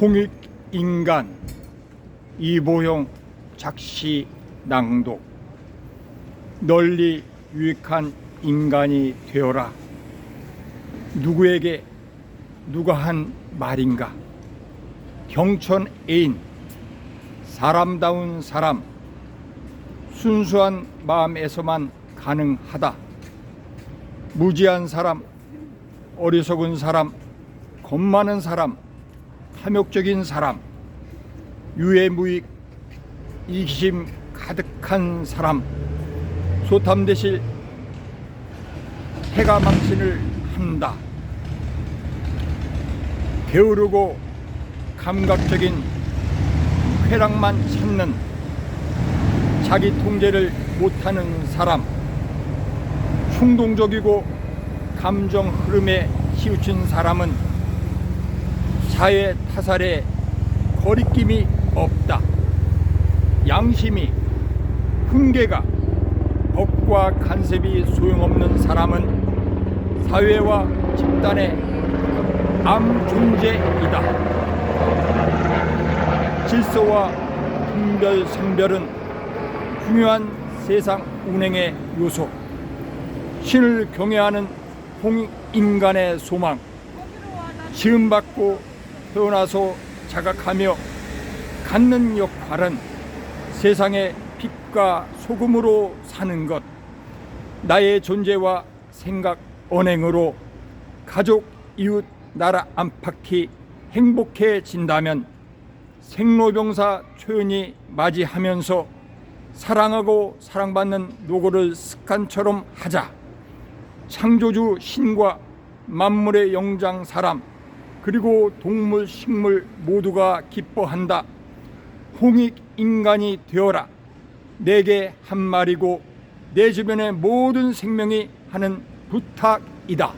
홍익 인간 이보용 작시 낭독. 널리 유익한 인간이 되어라. 누구에게 누가 한 말인가? 경천 애인 사람다운 사람 순수한 마음에서만 가능하다. 무지한 사람 어리석은 사람 겁 많은 사람 탐욕적인 사람 유해무익 이기심 가득한 사람 소탐 대실 해가 망신을 한다. 게으르고 감각적인 쾌락만 찾는 자기 통제를 못하는 사람 충동적이고 감정 흐름에 치우친 사람은 사회 타살에 거리낌이 없다. 양심이 훈계가 법과 간섭이 소용없는 사람은 사회와 집단의 암 존재이다. 질서와 분별 성별은 중요한 세상 운행의 요소. 신을 경외하는 홍인간의 소망. 지음받고 태어나서 자각하며 갖는 역할은 세상의 빛과 소금으로 사는 것. 나의 존재와 생각, 언행으로 가족, 이웃, 나라 안팎이 행복해진다면 생로병사 초연히 맞이하면서 사랑하고 사랑받는 노고를 습관처럼 하자. 창조주 신과 만물의 영장 사람 그리고 동물 식물 모두가 기뻐한다. 홍익 인간이 되어라. 내게 한 말이고 내 주변의 모든 생명이 하는 부탁이다.